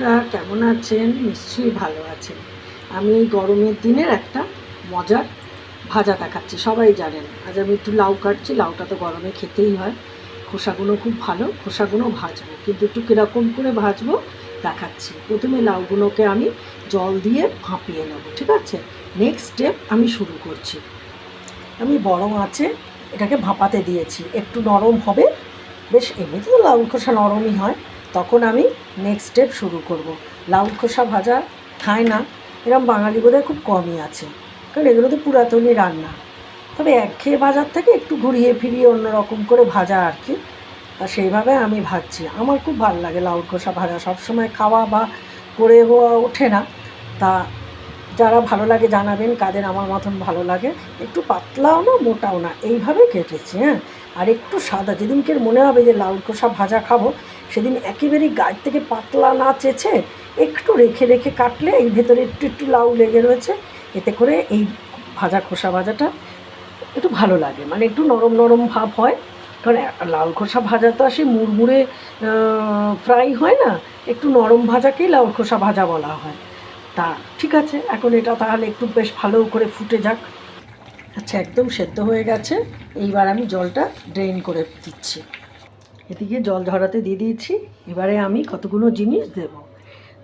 বন্ধুরা, কেমন আছেন? নিশ্চয়ই ভালো আছেন। আমি এই গরমের দিনের একটা মজার ভাজা দেখাচ্ছি, সবাই জানেন। আজ আমি একটু লাউ কাটছি, লাউটা তো গরমে খেতেই হয়। খোসাগুলো খুব ভালো, খোসাগুলো ভাজবো। কিন্তু একটু কীরকম করে ভাজবো, দেখাচ্ছি। প্রথমে লাউগুলোকে আমি জল দিয়ে ভাপিয়ে নেব, ঠিক আছে? নেক্সট স্টেপ আমি শুরু করছি। আমি বরং আছে এটাকে ভাপাতে দিয়েছি। একটু নরম হবে। বেশ এমনিতে তো লাউ খোসা নরমই হয়। তখন আমি নেক্সট স্টেপ শুরু করব। লাউ খোসা ভাজা খায় না এরকম বাঙালি বোধহয় খুব কমই আছে, কারণ এগুলো তো পুরাতনই রান্না। তবে এক একঘেয়ে ভাজার থেকে একটু ঘুরিয়ে ফিরিয়ে অন্য রকম করে ভাজা আর কি, তা সেইভাবে আমি ভাজছি। আমার খুব ভালো লাগে লাউ খোসা ভাজা, সবসময় খাওয়া বা করে হওয়া ওঠে না। তা যারা ভালো লাগে জানাবেন, কাদের আমার মতন ভালো লাগে। একটু পাতলাও না, মোটাও না, এইভাবে কেটেছি হ্যাঁ? আর একটু সাদা যেদিনকে মনে হবে যে লাউ কষা ভাজা খাব সেদিন একেবারেই গায়ের থেকে পাতলা না চেয়েছে একটু রেখে রেখে কাটলে এই ভেতরে একটু একটু লাউ লেগে রয়েছে। এতে করে এই ভাজা খোসা ভাজাটা একটু ভালো লাগে। মানে একটু নরম নরম ভাব হয়। কারণ লাউ খোসা ভাজা তো আসে মুড়মুড়ে ফ্রাই হয় না? একটু নরম ভাজাকেই লাউ খোসা ভাজা বলা হয়। তা ঠিক আছে, এখন এটা তাহলে একটু বেশ ভালো করে ফুটে যাক। আচ্ছা একদম সেদ্ধ হয়ে গেছে। এইবার আমি জলটা ড্রেন করে দিচ্ছি। এদিকে জল ঝরাতে দিয়ে দিয়েছি। এবারে আমি কতগুলো জিনিস দেব?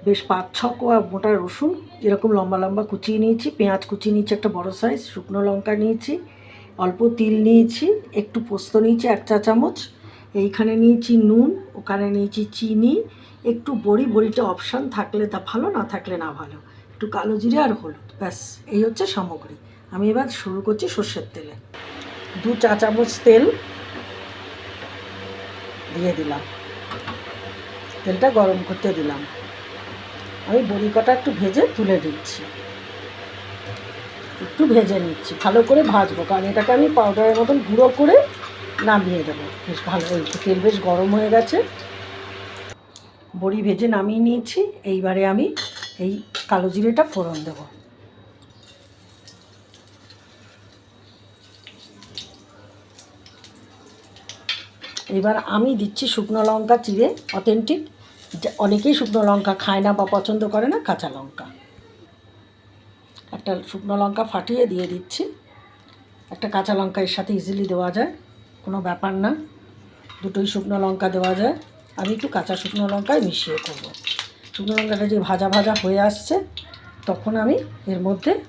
বেশ পাঁচ, ছ কোয়া মোটা রসুন, এরকম লম্বা লম্বা কুচিয়ে নিয়েছি, পেঁয়াজ কুচিয়ে নিয়েছি, একটা বড় সাইজ শুকনো লঙ্কা নিয়েছি, অল্প তিল নিয়েছি, একটু পোস্ত নিয়েছি, এক চা চামচ, এইখানে নিয়েছি নুন, ওখানে নিয়েছি চিনি, একটু বড়ি, বড়িটা অপশান থাকলে তা ভালো, না থাকলে না ভালো। একটু কালো জিরে আর হলুদ, ব্যাস, এই হচ্ছে সামগ্রী। আমি এবার শুরু করছি সর্ষের তেলে। দু চা চামচ তেল দিয়ে দিলাম। তেলটা গরম করতে দিলাম। আমি বড়ি কটা একটু ভেজে তুলে দিচ্ছি একটু ভেজে নিচ্ছি। ভালো করে ভাজবো, কারণ এটাকে আমি পাউডারের মতন গুঁড়ো করে নামিয়ে দেবো। বেশ ভালো তেল বেশ গরম হয়ে গেছে। বড়ি ভেজে নামিয়ে নিয়েছি। এইবারে আমি এই কালো জিরেটা ফোড়ন দেবো। এবার আমি দিচ্ছি শুকনো লঙ্কা, চিড়ে অথেন্টিক অনেকেই শুকনো লঙ্কা খায় না বা পছন্দ করে না, কাঁচা লঙ্কা। একটা শুকনো লঙ্কা ফাটিয়ে দিয়ে দিচ্ছি। একটা কাঁচা লঙ্কা এর সাথে ইজিলি দেওয়া যায়, কোনো ব্যাপার না। দুটোই শুকনো লঙ্কা দেওয়া যায়। আমি একটু কাঁচা শুকনো লঙ্কায় মিশিয়ে করব। শুকনো লঙ্কাটা যে ভাজা ভাজা হয়ে আসছে, তখন আমি এর মধ্যে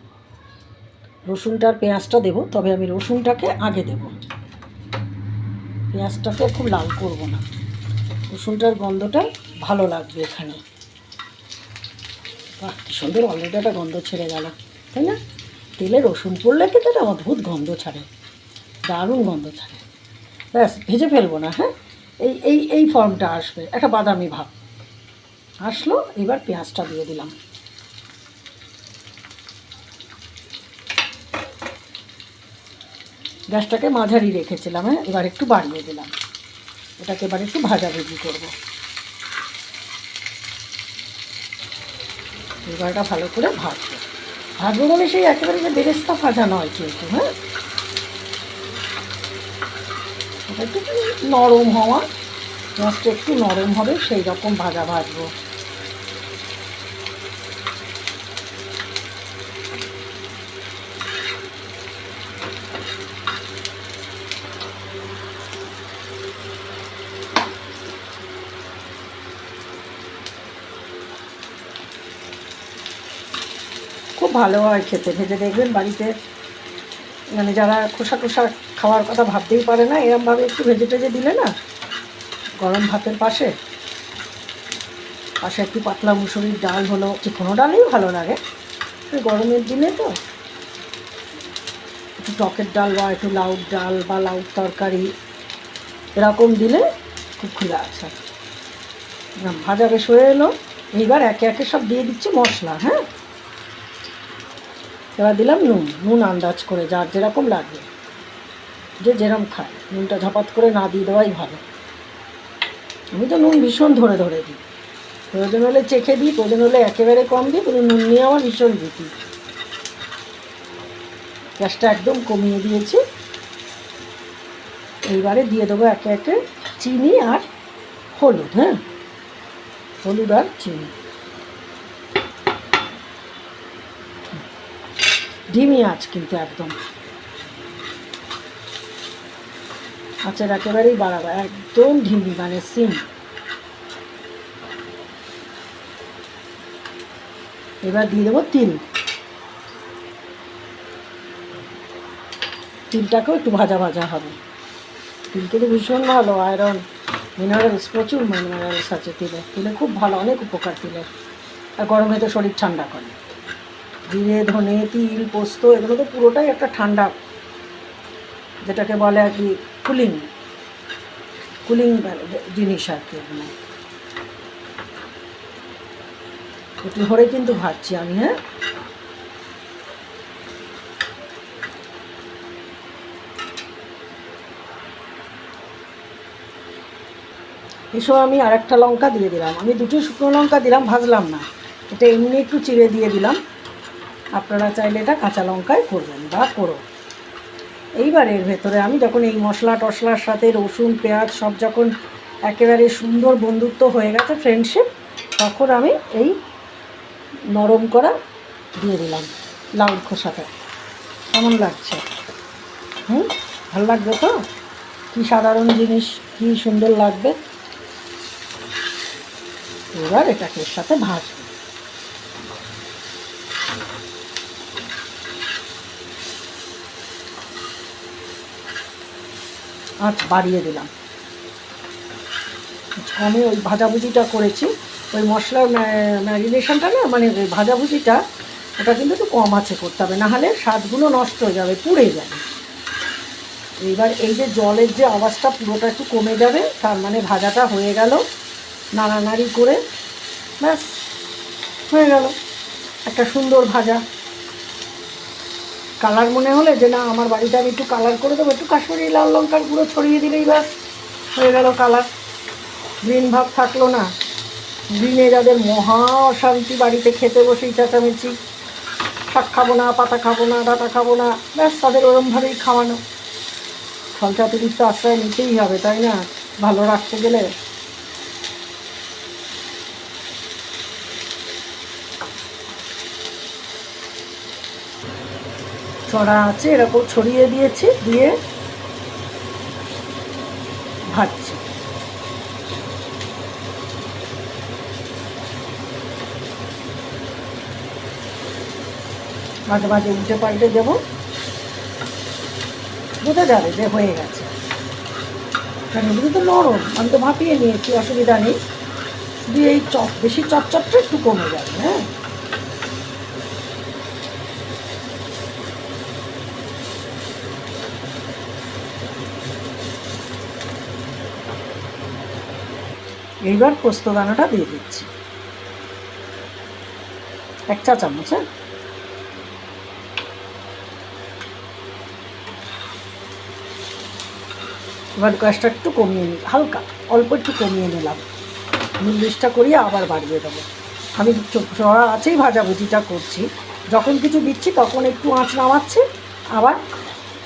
রসুনটার পেঁয়াজটা দেবো। তবে আমি রসুনটাকে আগে দেবো। পেঁয়াজটাকে খুব লাল করব না। রসুনটার গন্ধটা ভালো লাগবে এখানে। বাহ, কী সুন্দর অলরেডি একটা গন্ধ ছেড়ে গেল, তাই না? তেলে রসুন পড়লে কিন্তু একটা অদ্ভুত গন্ধ ছাড়ে, দারুণ গন্ধ ছাড়ে। ব্যাস, ভেজে ফেলব না হ্যাঁ? এই এই এই ফর্মটা আসবে, একটা বাদামি ভাব। আসলো, এবার পেঁয়াজটা দিয়ে দিলাম। গ্যাসটাকে মাঝারি রেখেছিলাম হ্যাঁ? এবার একটু বাড়িয়ে দিলাম। এটাকে এবার একটু ভাজাভুজি করব। এবার এটা ভালো করে ভাজবো। ভাজবো বলে সেই একেবারে যে বেরেস্তা ভাজা নয় কিন্তু হ্যাঁ? একটু নরম হওয়া মাছটা একটু নরম হবে সেই রকম ভাজা ভাজবো। খুব ভালো হয় খেতে। ভেজে দেখবেন বাড়িতে মানে যারা খোসা খোসা খাওয়ার কথা ভাবতেই পারে না, এরমভাবে একটু ভেজে টেজে দিলে না, গরম ভাতের পাশে পাশে একটু পাতলা মুসুরির ডাল হলো, যে কোনো ডালই ভালো লাগে। গরমের দিনে তো একটু টকের ডাল বা একটু লাউর ডাল বা লাউর তরকারি, এরকম দিলে খুব খুলে আছে। ভাজা বেশ হয়ে এলো, এইবার একে একে সব দিয়ে দিচ্ছি মশলা হ্যাঁ? এবার দিলাম নুন নুন আন্দাজ করে যার যেরকম লাগবে যে যেরকম খায়, নুনটা ঝপাত করে না দিয়ে দেওয়াই ভালো। আমি তো নুন ভীষণ ধরে ধরে দিই। প্রয়োজন হলে চেখে দিই, প্রয়োজন হলে একেবারে কম দিই, কিন্তু নুন নিয়ে আমার ভীষণ ভীতি গ্যাসটা একদম কমিয়ে দিয়েছি। এইবারে দিয়ে দেবো একে একে চিনি আর হলুদ হ্যাঁ? হলুদ আর চিনি। ডিমি আঁচ কিন্তু একদম। আচার একেবারেই বাড়াবো, একদম ঢিমি মানে সিম। এবার দিয়ে দেবো তিল। তিলটাকেও একটু ভাজা ভাজা হবে। তিল কিন্তু ভীষণ ভালো আয়রন মিনারেলস প্রচুর মিনারেলস আছে তিলে। তিলে খুব ভালো, অনেক উপকার তিলের। আর গরমে তো শরীর ঠান্ডা করে। জিরে ধনে, তিল, পোস্ত, এগুলো তো পুরোটাই একটা ঠান্ডা, যেটাকে বলে আর কি কুলিং কুলিং জিনিস আর কি এগুলো। একটু ধরে কিন্তু ভাজছি আমি হ্যাঁ? এসব আমি আর একটা লঙ্কা দিয়ে দিলাম। আমি দুটো শুকনো লঙ্কা দিলাম, ভাজলাম না। এটা এমনি একটু চিড়ে দিয়ে দিলাম। আপনারা চাইলে এটা কাঁচা লঙ্কায় করবেন বা করো এইবার এর ভেতরে আমি যখন এই মশলা টশলার সাথে রসুন, পেঁয়াজ সব যখন একেবারে সুন্দর বন্ধুত্ব হয়ে গেছে ফ্রেন্ডশিপ তখন আমি এই নরম করা দিয়ে দিলাম লাউ খোসাটা। কেমন লাগছে? হুম? ভালো লাগবে তো? কী সাধারণ জিনিস, কী সুন্দর লাগবে? এবার এটাকে সাথে ভাজবো আঁচ বাড়িয়ে দিলাম। আমি ওই ভাজাভুজিটা করেছি। ওই মশলার ম্যারিনেশনটা না মানে ভাজাভুজিটা, ওটা কিন্তু একটু কম আছে করতে হবে, নাহলে স্বাদগুলো নষ্ট হয়ে যাবে, পুড়ে যাবে। এবার এই যে জলের যে আওয়াজটা পুরোটা একটু কমে যাবে, তার মানে ভাজাটা হয়ে গেল, নাড়ানাড়ি করে, ব্যাস, হয়ে গেল। একটা সুন্দর ভাজা। কালার মনে হলে যে না, আমার বাড়িতে আমি একটু কালার করে দেবো, একটু কাশ্মীরি লাল লঙ্কার গুঁড়ো ছড়িয়ে দিলেই ব্যাস, হয়ে গেল কালার। গ্রিন ভাব থাকল না। গ্রিনে যাদের মহা অশান্তি, বাড়িতে খেতে বসেই চেঁচামেচি। শাক খাব না, পাতা খাব না, ডাটা খাব না, ব্যাস, তাদের ওরমভাবেই খাওয়ানো। ফলচাতুরির তো আশ্রয় নিতেই হবে, তাই না? ভালো রাখতে গেলে ছড়া আছে এরকম ছড়িয়ে দিয়েছি, দিয়ে ভাজছি। মাঝে মাঝে উল্টে পাল্টে দেবো। বোঝা যাবে যে হয়ে গেছে। কারণ এগুলো তো নরম, আমি তো ভাপিয়ে নিয়েছি, অসুবিধা নেই। শুধু এই চপ বেশি চপচপটা একটু কমে যাবে হ্যাঁ? এইবার পোস্ত দানাটা দিয়ে দিচ্ছি। এক চা চামচ হ্যাঁ? এবার গ্যাসটা একটু কমিয়ে নিই হালকা, অল্প একটু কমিয়ে নিলাম। নির্দিষ্টটা করিয়ে আবার বাড়িয়ে দেবো। আমি চড়া আছেই ভাজাভুজিটা করছি। যখন কিছু দিচ্ছি তখন একটু আঁচ নামাচ্ছি, আবার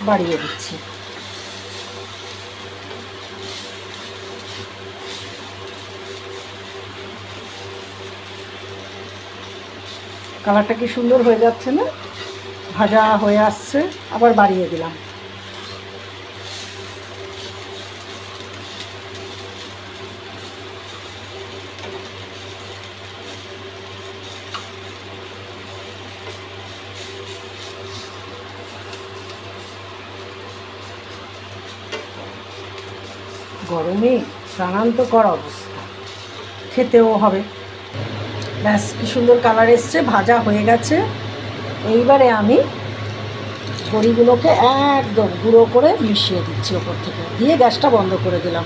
বাড়িয়ে দিচ্ছি। কালারটা কি সুন্দর হয়ে যাচ্ছে না? ভাজা হয়ে আসছে, আবার বাড়িয়ে দিলাম। গরমে প্রাণান্তকর অবস্থা। খেতেও হবে। ব্যাস, কি সুন্দর কালার এসছে, ভাজা হয়ে গেছে। এইবারে আমি বড়িগুলোকে একদম গুঁড়ো করে মিশিয়ে দিচ্ছি ওপর থেকে। দিয়ে গ্যাসটা বন্ধ করে দিলাম।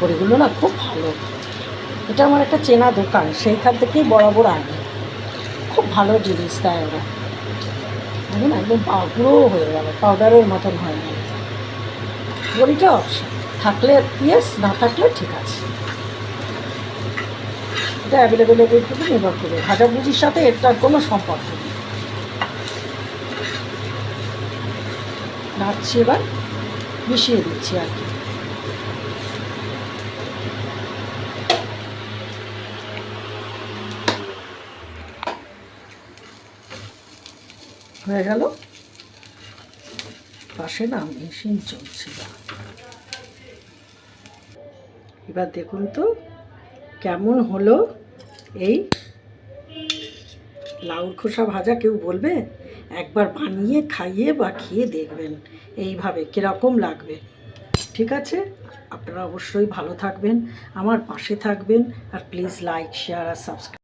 বড়িগুলো না খুব ভালো। এটা আমার একটা চেনা দোকান, সেইখান থেকেই বরাবর আনি। খুব ভালো জিনিস দেয় ওরা। দেখুন একদম গুঁড়ো হয়ে গেল। পাউডারের মতন হয় না। বড়িটা অপশন থাকলে না থাকলে ঠিক আছে। এটা অ্যাভেলেবেলের উপরে নির্ভর করবে বুঝির সাথে এটার কোনো সম্পর্ক নেই। ঢাকছি এবার, মিশিয়ে দিচ্ছি আর কি। হয়ে গেল। পাশে না, মেশিন চলছিল এবার দেখুন তো কেমন হলো এই লাউর খোসা ভাজা কেউ বলবে? একবার বানিয়ে খাইয়ে বা খেয়ে দেখবেন, এইভাবে কীরকম লাগবে। ঠিক আছে? আপনারা অবশ্যই ভালো থাকবেন, আমার পাশে থাকবেন, আর প্লিজ লাইক শেয়ার আর সাবস্ক্রাইব